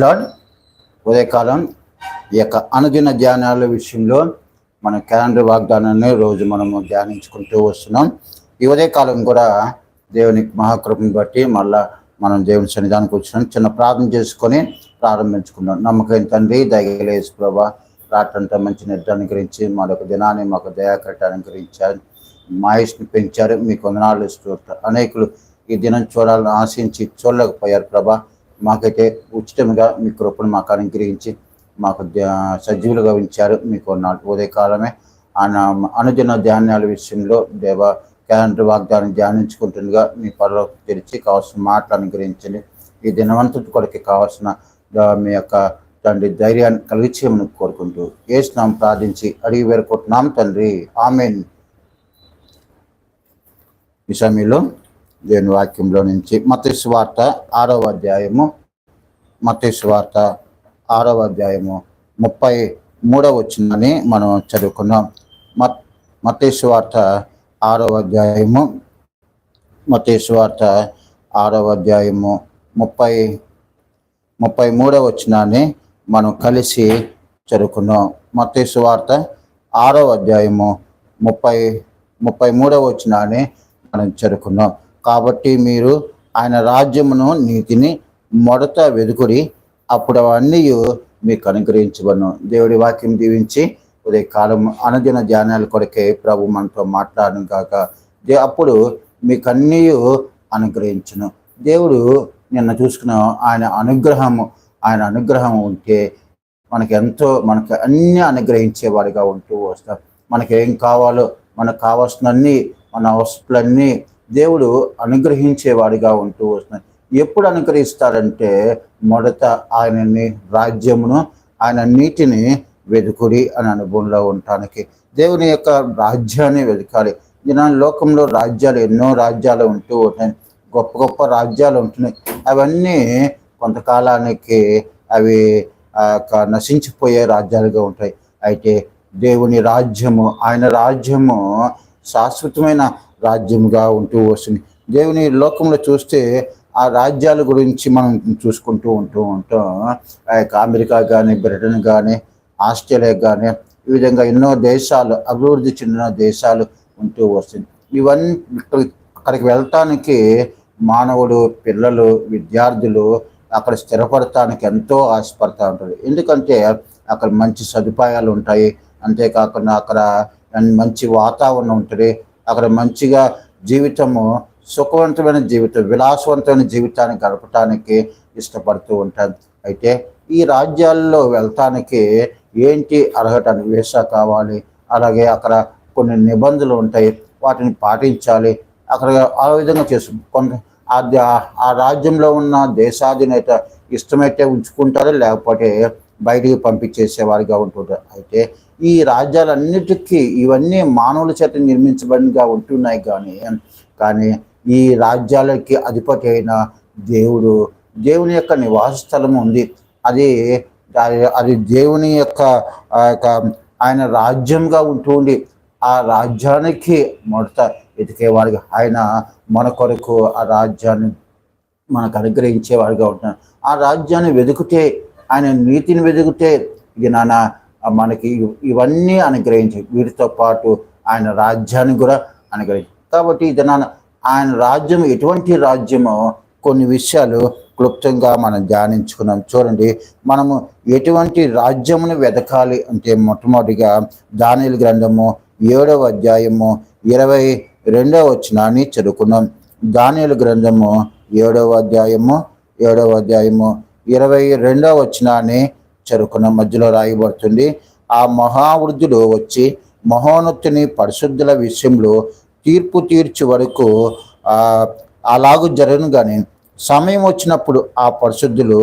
Lord ఉదయకాలం ఈ యొక్క అనుదిన ధ్యానాల విషయంలో మన క్యాలెండర్ వాగ్దానాన్ని రోజు మనము ధ్యానించుకుంటూ వస్తున్నాం. ఈ ఉదయకాలం కూడా దేవుని మహాకృపను బట్టి మళ్ళా మనం దేవుని సన్నిధానికి వచ్చినాం. చిన్న ప్రార్థన చేసుకొని ప్రారంభించుకున్నాం నమ్మకం తండ్రి దయలేసు ప్రభా రాటంతా మంచి నిర్ధారణ గురించి మరొక దినాన్ని మాకు దయాకరట గురించారు మాయుష్ని పెంచారు. మీకు వందనాలు ఇస్తూ అనేకులు ఈ దినం చూడాలని ఆశించి చూడలేకపోయారు ప్రభా. మాకైతే ఉచితంగా మీ కృపను మాకు అనుగ్రహించి మాకు సజీవులుగా ఉంచారు. మీకు నాటి ఉదయకాలమే ఆయన అనుదిన ధ్యానాల విషయంలో దేవ క్యాలెండర్ వాగ్దానం ధ్యానించుకుంటుండగా మీ పరలో తెరిచి కావాల్సిన మాటలు అనుగ్రహించండి. ఈ దినవంతుడి కొరకు కావాల్సిన మీ యొక్క తండ్రి ధైర్యాన్ని కలిగించేమని కోరుకుంటూ ఏసునాం ప్రార్థించి అడిగి వేరుకుంటున్నాం తండ్రి. ఆమెన్. ఈ సమయంలో దేవుని వాక్యంలో నుంచి మతేశ్వార్త వార్త ఆరవ అధ్యాయము మతేశ్వార్త వార్త ఆరవ అధ్యాయము ముప్పై మూడవ వచ్చిందని మనం చదువుకున్నాం. మత్ మతేశ్వార్త వార్త ఆరవ అధ్యాయము మతేశ్వార్త వార్త ఆరవ అధ్యాయము ముప్పై ముప్పై మూడవ వచ్చినాన్ని మనం కలిసి చదువుకున్నాం. మతేశ్వార్త వార్త ఆరవ అధ్యాయము ముప్పై ముప్పై మూడవ వచ్చినాన్ని మనం చదువుకున్నాం. కాబట్టి మీరు ఆయన రాజ్యమును నీతిని మొదట వెదుకుడి. అప్పుడు అవన్నీ మీకు అనుగ్రహించబడను. దేవుడి వాక్యం దీవించి ఉదయ కాలం అనుదిన ధ్యానాల కొరకే ప్రభు మనతో మాట్లాడను కాక దే- అప్పుడు మీకు అన్నీ అనుగ్రహించను. దేవుడు నిన్న చూసుకున్న ఆయన అనుగ్రహము ఆయన అనుగ్రహం ఉంటే మనకి ఎంతో మనకి అన్నీ అనుగ్రహించేవాడిగా ఉంటూ వస్తాం. మనకేం కావాలో మనకు కావాల్సినన్ని మన వస్తువులన్నీ దేవుడు అనుగ్రహించేవాడిగా ఉంటూ వస్తున్నాయి ఎప్పుడు అనుగ్రహిస్తారంటే మొదట ఆయనని రాజ్యమును ఆయన నీటిని వెతుకుడి అని అనుభవంలో ఉండటానికి. దేవుని యొక్క రాజ్యాన్ని వెతకాలి దినాల లోకంలో రాజ్యాలు ఎన్నో రాజ్యాలు ఉంటూ ఉంటాయి. గొప్ప గొప్ప రాజ్యాలు ఉంటున్నాయి. అవన్నీ కొంతకాలానికి అవి ఆ యొక్క నశించిపోయే రాజ్యాలుగా ఉంటాయి. అయితే దేవుని రాజ్యము ఆయన రాజ్యము శాశ్వతమైన రాజ్యంగా ఉంటూ వస్తుంది. దేవుని లోకంలో చూస్తే ఆ రాజ్యాల గురించి మనం చూసుకుంటూ ఉంటూ ఉంటాం. ఆ యొక్క అమెరికా కానీ బ్రిటన్ కానీ ఆస్ట్రేలియా కానీ ఈ విధంగా ఎన్నో దేశాలు అభివృద్ధి చెందిన దేశాలు ఉంటూ వస్తుంది. ఇవన్నీ అక్కడికి వెళ్ళటానికి మానవుడు పిల్లలు విద్యార్థులు అక్కడ స్థిరపడటానికి ఎంతో ఆశపడతా ఉంటారు. ఎందుకంటే అక్కడ మంచి సదుపాయాలు ఉంటాయి. అంతేకాకుండా అక్కడ మంచి వాతావరణం ఉంటుంది. అక్కడ మంచిగా జీవితము సుఖవంతమైన జీవితం విలాసవంతమైన జీవితాన్ని గడపటానికి ఇష్టపడుతూ ఉంటుంది అయితే ఈ రాజ్యాల్లో వెళ్తానికి ఏంటి అర్హత వీసా కావాలి అలాగే అక్కడ కొన్ని నిబంధనలు ఉంటాయి వాటిని పాటించాలి. అక్కడ ఆ విధంగా చేసు కొంత ఆ ఆ రాజ్యంలో ఉన్న దేశాధినేత ఇష్టమైతే ఉంచుకుంటారు లేకపోతే బయటికి పంపించేసేవారిగా ఉంటుంటారు అయితే ఈ రాజ్యాలన్నిటికీ ఇవన్నీ మానవుల చేత నిర్మించబడినగా ఉంటున్నాయి కానీ కానీ ఈ రాజ్యాలకి అధిపతి అయిన దేవుడు దేవుని యొక్క నివాస స్థలం ఉంది. అది అది- దేవుని యొక్క ఆ యొక్క ఆయన రాజ్యంగా ఉంటుండి ఆ రాజ్యానికి మొదట ఎతికేవాడిగా ఆయన మన కొరకు ఆ రాజ్యాన్ని మనకు అనుగ్రహించేవాడిగా ఉంటున్నాడు. ఆ రాజ్యాన్ని వెతుకుతే ఆయన నీతిని వెదిగితే ఇది నాన్న మనకి ఇవన్నీ అనుగ్రహించి వీటితో పాటు ఆయన రాజ్యాన్ని కూడా అనుగ్రహించి కాబట్టి ఇది నాన్న ఆయన రాజ్యం ఎటువంటి రాజ్యమో కొన్ని విషయాలు క్లుప్తంగా మనం ధ్యానించుకున్నాం. చూడండి మనము ఎటువంటి రాజ్యమును వెతకాలి అంటే మొట్టమొదటిగా దానిల గ్రంథము ఏడవ అధ్యాయము ఇరవై రెండవ వచనాన్ని చదువుకున్నాం దానిల గ్రంథము ఏడవ అధ్యాయము ఏడవ అధ్యాయము ఇరవై రెండవ వచనాన్ని చెరుకున మధ్యలో రాయబడుతుంది. ఆ మహావృద్ధుడు వచ్చి మహోన్నతుని పరిశుద్ధుల విషయంలో తీర్పు తీర్చి వరకు అలాగూ జరగను కానీ సమయం వచ్చినప్పుడు ఆ పరిశుద్ధులు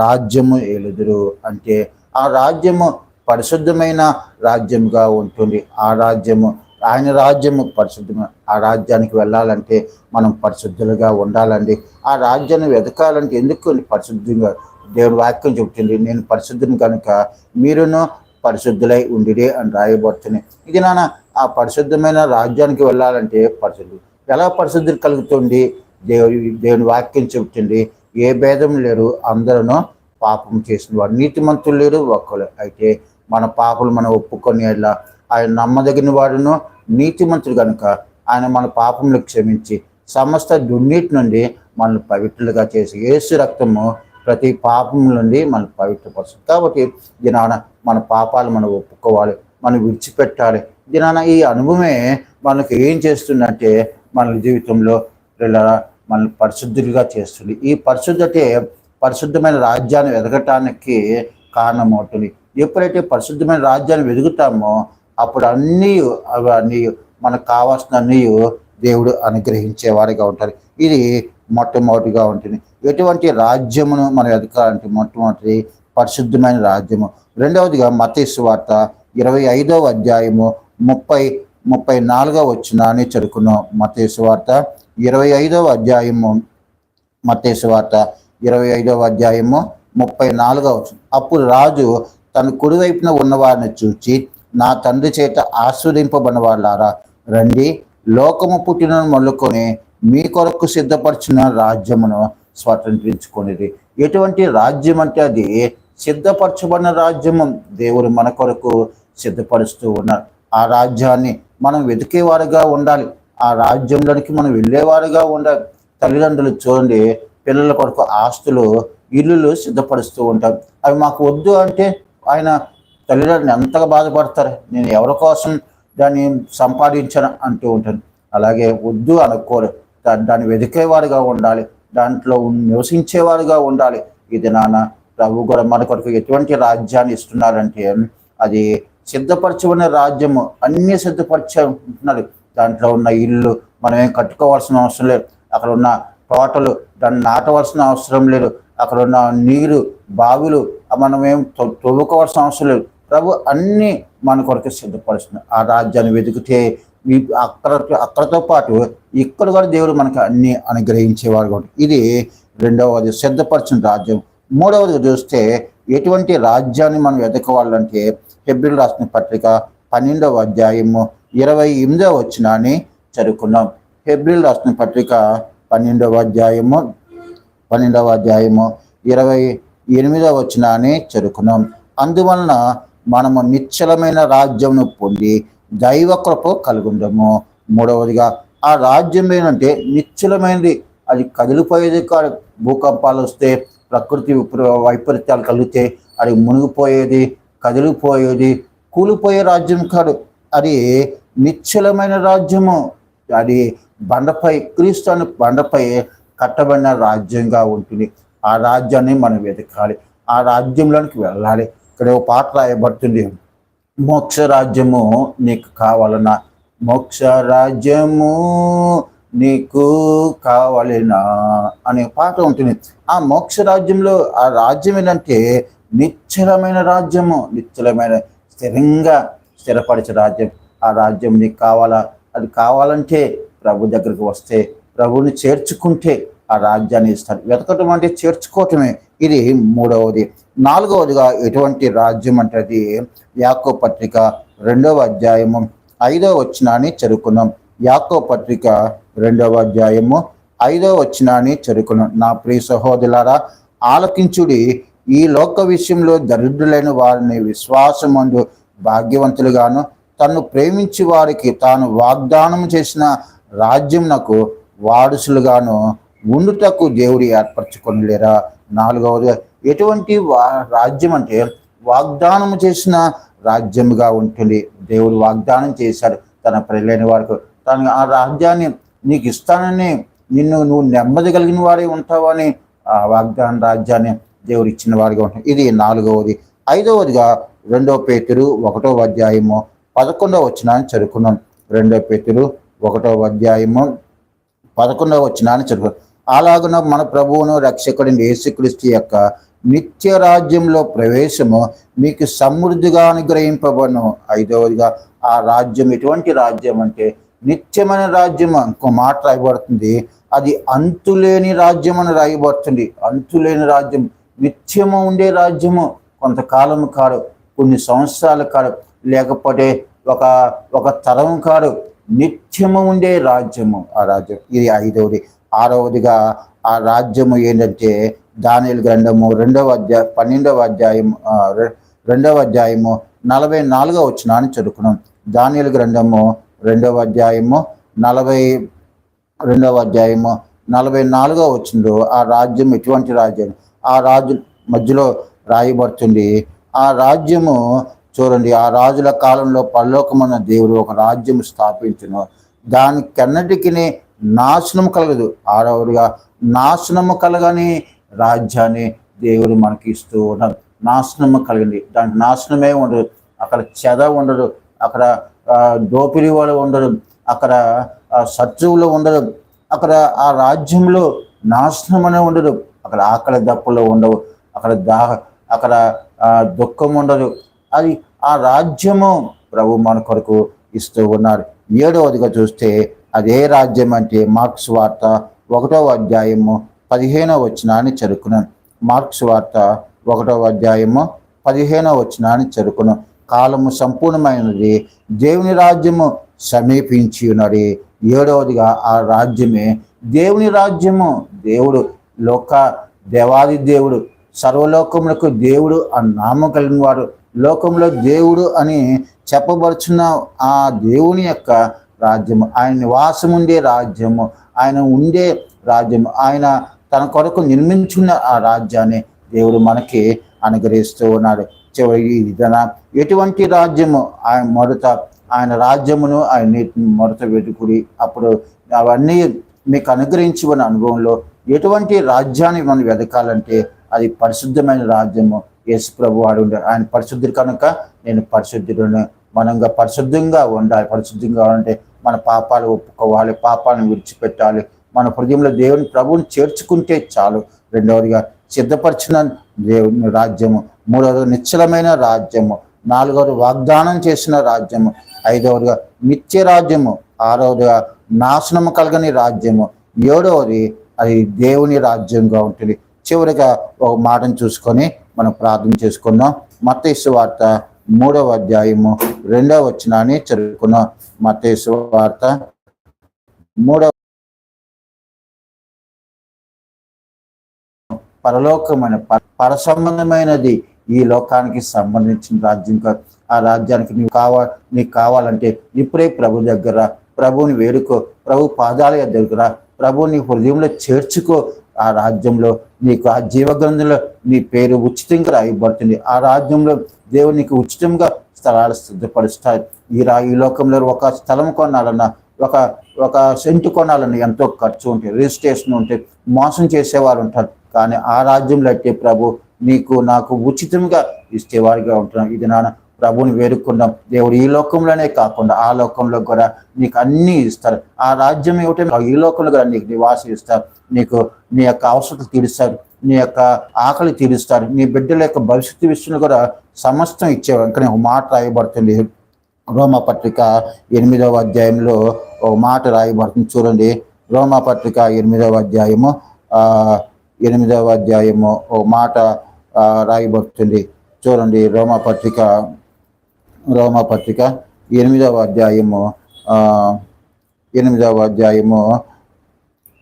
రాజ్యము ఏలుదురు అంటే ఆ రాజ్యము పరిశుద్ధమైన రాజ్యంగా ఉంటుంది. ఆ రాజ్యము ఆయన రాజ్యము పరిశుద్ధమే. ఆ రాజ్యానికి వెళ్ళాలంటే మనం పరిశుద్ధులుగా ఉండాలండి. ఆ రాజ్యాన్ని వెతకాలంటే ఎందుకు పరిశుద్ధంగా దేవుని వాక్యం చెబుతుంది. నేను పరిశుద్ధిని కనుక మీరును పరిశుద్ధులై ఉండిరే అని రాయబడుతుంది. ఇది నాన్న ఆ పరిశుద్ధమైన రాజ్యానికి వెళ్ళాలంటే పరిశుద్ధి. ఎలా పరిశుద్ధి కలుగుతుంది? దేవుడి దేవుని వాక్యం చెబుతుంది. ఏ భేదం లేరు అందరూ పాపం చేసిన వాడు నీతిమంతులు లేరు ఒక్కరు. అయితే మన పాపలు మనం ఒప్పుకొని ఎలా? ఆయన నమ్మదగిన వాడును నీతిమంతుడు కనుక ఆయన మన పాపములు క్షమించి సమస్త దున్నిటి నుండి మనల్ని పవిత్రులుగా చేసి ఏసు రక్తము ప్రతి పాపం నుండి మనం పవిత్రపరుస్తుంది. కాబట్టి దినాన మన పాపాలు మనం ఒప్పుకోవాలి మనం విడిచిపెట్టాలి. దినాన ఈ అనుభవమే మనకు ఏం చేస్తుందంటే మన జీవితంలో ఇలా మనల్ని పరిశుద్ధులుగా చేస్తుంది. ఈ పరిశుద్ధతే పరిశుద్ధమైన రాజ్యాన్ని వెదగటానికి కారణమవుతుంది. ఎప్పుడైతే పరిశుద్ధమైన రాజ్యాన్ని వెదుగుతామో అప్పుడు అన్నీ అన్నీ మనకు కావాల్సిన అన్నీ దేవుడు అనుగ్రహించేవారిగా ఉంటారు. ఇది మొట్టమొదటిగా ఉంటుంది. ఎటువంటి రాజ్యమును మనం ఎదగాలంటే మొట్టమొదటి పరిశుద్ధమైన రాజ్యము. రెండవదిగా మతేసు వార్త ఇరవై ఐదవ అధ్యాయము ముప్పై ముప్పై నాలుగవ వచ్చిన అని చదువుకున్నాం మతేసు వార్త ఇరవై ఐదవ అధ్యాయము మతేసు వార్త ఇరవై ఐదవ అధ్యాయము ముప్పై నాలుగవ వచ్చిన అప్పుడు రాజు తన కుడివైపున ఉన్నవారిని చూచి నా తండ్రి చేత ఆస్వాదింపబడిన వాళ్ళారా రండి లోకము పుట్టిన మొదలుకొని మీ కొరకు సిద్ధపరిచిన రాజ్యమును స్వతంత్రించుకునేది ఎటువంటి రాజ్యం అంటే అది సిద్ధపరచబడిన రాజ్యము. దేవుడు మన కొరకు సిద్ధపరుస్తూ ఉన్నారు. ఆ రాజ్యాన్ని మనం వెతికేవారుగా ఉండాలి. ఆ రాజ్యంలోనికి మనం వెళ్ళేవారుగా ఉండాలి. తల్లిదండ్రులు చూడండి పిల్లల కొరకు ఆస్తులు ఇల్లులు సిద్ధపరుస్తూ ఉంటారు. అవి మాకు వద్దు అంటే ఆయన తల్లిదండ్రులు ఎంతగా బాధపడతారు? నేను ఎవరి కోసం దాన్ని సంపాదించను అంటూ ఉంటాను అలాగే వద్దు అనుకోరు. దా- దాన్ని వెతికేవాడుగా ఉండాలి. దాంట్లో నివసించేవాడుగా నివసించేవారుగా ఉండాలి. ఇది నాన్న ప్రభు కూడా మన కొరకు ఎటువంటి రాజ్యాన్ని ఇస్తున్నారంటే అది సిద్ధపరచబడిన రాజ్యము. అన్ని సిద్ధపరిచే దాంట్లో ఉన్న ఇల్లు మనం ఏం కట్టుకోవాల్సిన అవసరం లేదు. అక్కడ ఉన్న తోటలు దాన్ని నాటవలసిన అవసరం లేదు. అక్కడ ఉన్న నీరు బావులు మనమేం మనం ఏం తవ్వుకోవాల్సిన అవసరం లేదు. ప్రభు అన్ని మన కొరకు సిద్ధపరుస్తుంది. ఆ రాజ్యాన్ని వెతికితే అక్కడ అక్కడతో పాటు ఇక్కడ కూడా దేవుడు మనకి అన్ని అనుగ్రహించేవారు కూడా. ఇది రెండవది సిద్ధపరిచిన రాజ్యం. మూడవది చూస్తే ఎటువంటి రాజ్యాన్ని మనం వెతకవాలంటే హెబ్రిల్ రాసిన పత్రిక పన్నెండవ అధ్యాయము ఇరవై ఎనిమిదవ వచ్చినాన్ని చదువుకున్నాం హెబ్రిల్ రాసిన పత్రిక పన్నెండవ అధ్యాయము పన్నెండవ అధ్యాయము ఇరవై ఎనిమిదవ వచ్చినాన్ని చదువుకున్నాం అందువలన మనము నిశ్చలమైన రాజ్యమును పొంది దైవ కృప కలుగుండము మూడవదిగా ఆ రాజ్యం ఏంటంటే నిశ్చలమైనది. అది కదిలిపోయేది కాదు. భూకంపాలు వస్తే ప్రకృతి వైపరీత్యాలు కలిగితే అది మునిగిపోయేది కదిలిపోయేది కూలిపోయే రాజ్యం కాదు. అది నిశ్చలమైన రాజ్యము. అది బండపై క్రీస్తు అని బండపై కట్టబడిన రాజ్యంగా ఉంటుంది. ఆ రాజ్యాన్ని మనం వెతకాలి. ఆ రాజ్యంలోనికి వెళ్ళాలి. ఇక్కడ ఒక పాట రాయబడుతుంది. మోక్ష రాజ్యము నీకు కావాలన్నా మోక్ష రాజ్యము నీకు కావాలినా అనే పాట ఉంటుంది. ఆ మోక్ష రాజ్యంలో ఆ రాజ్యం ఏంటంటే నిశ్చలమైన రాజ్యము నిశ్చలమైన స్థిరంగా స్థిరపరిచే రాజ్యం. ఆ రాజ్యం నీకు కావాలా? అది కావాలంటే ప్రభు దగ్గరికి వస్తే ప్రభుని చేర్చుకుంటే ఆ రాజ్యాన్ని ఇస్తాడు వెతకటం అంటే చేర్చుకోవటమే. ఇది మూడవది. నాలుగవదిగా ఎటువంటి రాజ్యం అంటే యాకో పత్రిక రెండవ అధ్యాయము ఐదవ వచ్చినాన్ని చదువుకున్నాం యాకో పత్రిక రెండవ అధ్యాయము ఐదవ వచ్చినాన్ని చదువుకున్నాం నా ప్రియ సహోదరులారా ఆలకించుడి. ఈ లోక విషయంలో దరిద్రులైన వారిని విశ్వాసమందు భాగ్యవంతులుగాను తను ప్రేమించి వారికి తాను వాగ్దానం చేసిన రాజ్యం నాకు వారసులుగాను ఉండుటకు దేవుడు ఏర్పరచుకొని లేరా నాలుగవది ఎటువంటి వా రాజ్యం అంటే వాగ్దానం చేసిన రాజ్యముగా ఉంటుంది. దేవుడు వాగ్దానం చేశాడు. తన ప్రజలైన వారికి తను ఆ రాజ్యాన్ని నీకు ఇస్తానని నిన్ను నువ్వు నెమ్మది కలిగిన వాడే ఉంటావని ఆ వాగ్దాన రాజ్యాన్ని దేవుడు ఇచ్చిన వారిగా ఉంటుంది. ఇది నాలుగవది. ఐదవదిగా రెండవ పేతురు ఒకటో అధ్యాయము పదకొండవ వచ్చినాన్ని చదువుకున్నాం రెండో పేతురు ఒకటో అధ్యాయము పదకొండవ వచ్చినాన్ని చదువు అలాగున మన ప్రభువును రక్షకుడిని యేసుక్రీస్తు యొక్క నిత్య రాజ్యంలో ప్రవేశము మీకు సమృద్ధిగా అనుగ్రహింపబడను. ఐదవదిగా ఆ రాజ్యం ఎటువంటి రాజ్యం అంటే నిత్యమైన రాజ్యం ఇంకో మాట రాయబడుతుంది. అది అంతులేని రాజ్యం అని రాయబడుతుంది. అంతులేని రాజ్యం నిత్యము ఉండే రాజ్యము కొంతకాలం కాదు కొన్ని సంవత్సరాలు కాదు లేకపోతే ఒక ఒక తరం కాదు నిత్యము ఉండే రాజ్యము. ఆ రాజ్యం ఇది ఐదవది. ఆరవదిగా ఆ రాజ్యము ఏంటంటే దానియలు గ్రంథము రెండవ అధ్యాయ పన్నెండవ అధ్యాయం రెండవ అధ్యాయము నలభై నాలుగవ వచ్చిన అని చదువుకున్నాం. దానియలు గ్రంథము రెండవ అధ్యాయము నలభై రెండవ అధ్యాయము నలభై నాలుగవ వచ్చిందో ఆ రాజ్యం ఎటువంటి రాజ్యం? ఆ రాజు మధ్యలో రాయబడుతుంది. ఆ రాజ్యము చూడండి ఆ రాజుల కాలంలో పరలోకమన్న దేవుడు ఒక రాజ్యం స్థాపించును దానికన్నటికి నాశనం కలగదు. ఆడవరుగా నాశనము కలగని రాజ్యాన్ని దేవుడు మనకి ఇస్తూ ఉన్నాడు. నాశనము కలిగింది దానికి నాశనమే ఉండదు. అక్కడ చెద ఉండదు. అక్కడ దోపిడీ వాళ్ళు ఉండరు. అక్కడ శత్రువులు ఉండదు అక్కడ ఆ రాజ్యంలో నాశనం అనే ఉండదు. అక్కడ ఆకలి దప్పులు ఉండవు. అక్కడ దా అక్కడ దుఃఖం ఉండదు. అది ఆ రాజ్యము ప్రభు మన కొరకు ఇస్తూ ఉన్నారు. ఏడవదిగా చూస్తే అదే రాజ్యం అంటే మార్క్స్ వార్త ఒకటవ అధ్యాయము పదిహేనవ వచనాన్ని చెరుకును మార్క్స్ వార్త ఒకటవ అధ్యాయము పదిహేనవ వచనాన్ని చెరుకును కాలము సంపూర్ణమైనది దేవుని రాజ్యము సమీపించి ఉన్నది. ఏడవదిగా ఆ రాజ్యమే దేవుని రాజ్యము. దేవుడు లోక దేవాది దేవుడు సర్వలోకములకు దేవుడు ఆ నామం కలిగిన వాడు లోకంలో దేవుడు అని చెప్పబడుచున్న ఆ దేవుని యొక్క రాజ్యము. ఆయన నివాసం ఉండే రాజ్యము. ఆయన ఉండే రాజ్యము. ఆయన తన కొరకు నిర్మించుకున్న ఆ రాజ్యాన్ని దేవుడు మనకి అనుగ్రహిస్తూ ఉన్నాడు. చివరి ఇదన ఎటువంటి రాజ్యము? ఆయన మొదట ఆయన రాజ్యమును ఆయన నీతిని మొదట వెతుకుడి అప్పుడు అవన్నీ మీకు అనుగ్రహించిన అనుభవంలో ఎటువంటి రాజ్యాన్ని మనం వెతకాలంటే అది పరిశుద్ధమైన రాజ్యము. యేసు ప్రభు వాడు ఆయన పరిశుద్ధుడు కనుక నేను పరిశుద్ధుడు మనంగా పరిశుద్ధంగా ఉండాలి. పరిశుద్ధంగా ఉంటే మన పాపాలు ఒప్పుకోవాలి. పాపాలను విడిచిపెట్టాలి. మన హృదయంలో దేవుని ప్రభువుని చేర్చుకుంటే చాలు. రెండవదిగా సిద్ధపరిచిన దేవుని రాజ్యము. మూడవది నిశ్చలమైన రాజ్యము. నాలుగవది వాగ్దానం చేసిన రాజ్యము. ఐదవదిగా నిత్య రాజ్యము. ఆరవదిగా నాశనము కలగని రాజ్యము. ఏడవది అది దేవుని రాజ్యంగా ఉంటుంది. చివరిగా ఒక మాటను చూసుకొని మనం ప్రార్థన చేసుకున్నాం మతేసు వార్త మూడవ అధ్యాయము రెండవ వచనాన్ని చదువుకున్నాం మతేసు వార్త మూడవ పరలోకమైన ప- పరసంబంధమైనది ఈ లోకానికి సంబంధించిన రాజ్యం కాదు ఆ రాజ్యానికి నీవు కావా నీకు కావాలంటే ఇప్పుడే ప్రభు దగ్గర ప్రభుని వేడుకో. ప్రభు పాదాల దగ్గర ప్రభుని హృదయంలో చేర్చుకో. ఆ రాజ్యంలో నీకు ఆ జీవగ్రంథంలో నీ పేరు ఉచితంగా రాయబడుతుంది. ఆ రాజ్యంలో దేవుడు నీకు ఉచితంగా స్థలాలు సిద్ధపరుస్తాయి. ఈ రా ఈ లోకంలో ఒక స్థలం కొనాలన్నా ఒక ఒక సెంటు కొనాలన్నా ఎంతో ఖర్చు ఉంటుంది రిజిస్ట్రేషన్ ఉంటే మోసం చేసేవారు ఉంటారు. కానీ ఆ రాజ్యంలో అయితే ప్రభు నీకు నాకు ఉచితంగా ఇచ్చేవారిగా ఉంటున్నాం. ఇది నాన్న ప్రభుని వేడుకున్నాం దేవుడు ఈ లోకంలోనే కాకుండా ఆ లోకంలో కూడా నీకు అన్నీ ఇస్తారు. ఆ రాజ్యం ఏమిటో ఈ లోకంలో కూడా నీకు నివాసం ఇస్తారు. నీకు నీ యొక్క అవసరం తీరుస్తారు. నీ యొక్క ఆకలి తీరుస్తారు నీ బిడ్డల యొక్క భవిష్యత్తు విషయంలో కూడా సమస్తం ఇచ్చేవారు ఇంకా ఒక మాట రాయబడుతుంది. రోమా పత్రిక ఎనిమిదవ అధ్యాయంలో ఒక మాట రాయబడుతుంది. చూడండి. రోమా పత్రిక ఎనిమిదవ అధ్యాయము ఎనిమిదవ అధ్యాయము ఒక మాట రాయబడుతుంది. చూడండి. రోమా పత్రిక రోమా పత్రిక ఎనిమిదవ అధ్యాయము ఎనిమిదవ అధ్యాయము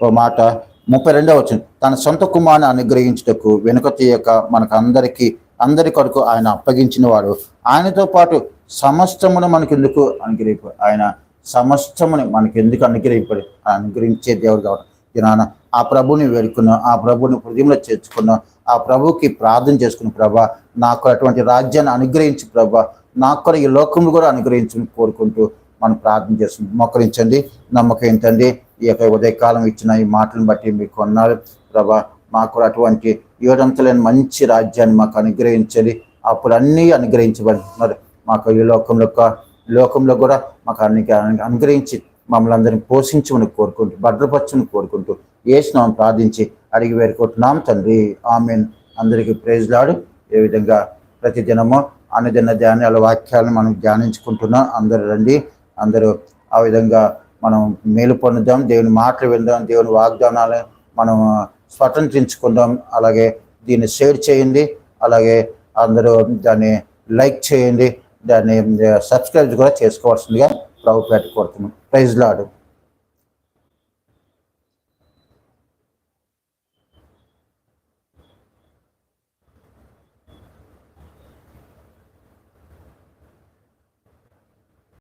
ఓ మాట ముప్పై రెండవ వచ్చింది తన సొంత కుమారుని అనుగ్రహించుటకు వెనుక తీయక మనకు అందరికీ అందరి కొరకు ఆయన అప్పగించిన వాడు ఆయనతో పాటు సమస్తమును మనకెందుకు అనుగ్రహింపు ఆయన సమస్తముని మనకెందుకు అనుగ్రహింపడు అనుగ్రహించే దేవుడు కాబట్టి. నాన్న ఆ ప్రభుని వేడుకున్నాం ఆ ప్రభుని హృదయంలో చేర్చుకున్నాం ఆ ప్రభుకి ప్రార్థన చేసుకున్న ప్రభా నాకు అటువంటి రాజ్యాన్ని అనుగ్రహించి ప్రభా నాకు కూడా ఈ లోకంలో కూడా అనుగ్రహించని కోరుకుంటూ మనం ప్రార్థన చేస్తుంది మోకరించండి. నమ్మకం ఏంటండి? ఈ యొక్క ఉదయకాలం ఇచ్చిన ఈ మాటలను బట్టి మీకు కొన్నారు. ప్రభా మాకు అటువంటి ఏడంతలేని మంచి రాజ్యాన్ని మాకు అనుగ్రహించండి. అప్పుడు అన్నీ అనుగ్రహించబడుతున్నారు. మాకు ఈ లోకంలో లోకంలో కూడా మాకు అన్ని అనుగ్రహించి మమ్మల్ని అందరిని పోషించమని కోరుకుంటూ భద్రపరచమని కోరుకుంటూ ఏసునామం ప్రార్థించి అడిగి వేరుకుంటున్నాం తండ్రి. ఆమెన్. అందరికీ ప్రేజ్లాడు ఏ విధంగా ప్రతి దినము అనుదిన ధ్యానాల వాక్యాలను మనం ధ్యానించుకుంటున్నాం. అందరూ రండి. అందరూ ఆ విధంగా మనం మేలు పొందుదాం దేవుని మాటలు విందాం దేవుని వాగ్దానాలు మనం స్వతంత్రించుకుందాం. అలాగే దీన్ని షేర్ చేయండి. అలాగే అందరూ దాన్ని లైక్ చేయండి. దాన్ని సబ్స్క్రైబ్ కూడా చేసుకోవాల్సిందిగా ప్రభు కోరుతున్నాం. ప్రైజ్ లాడు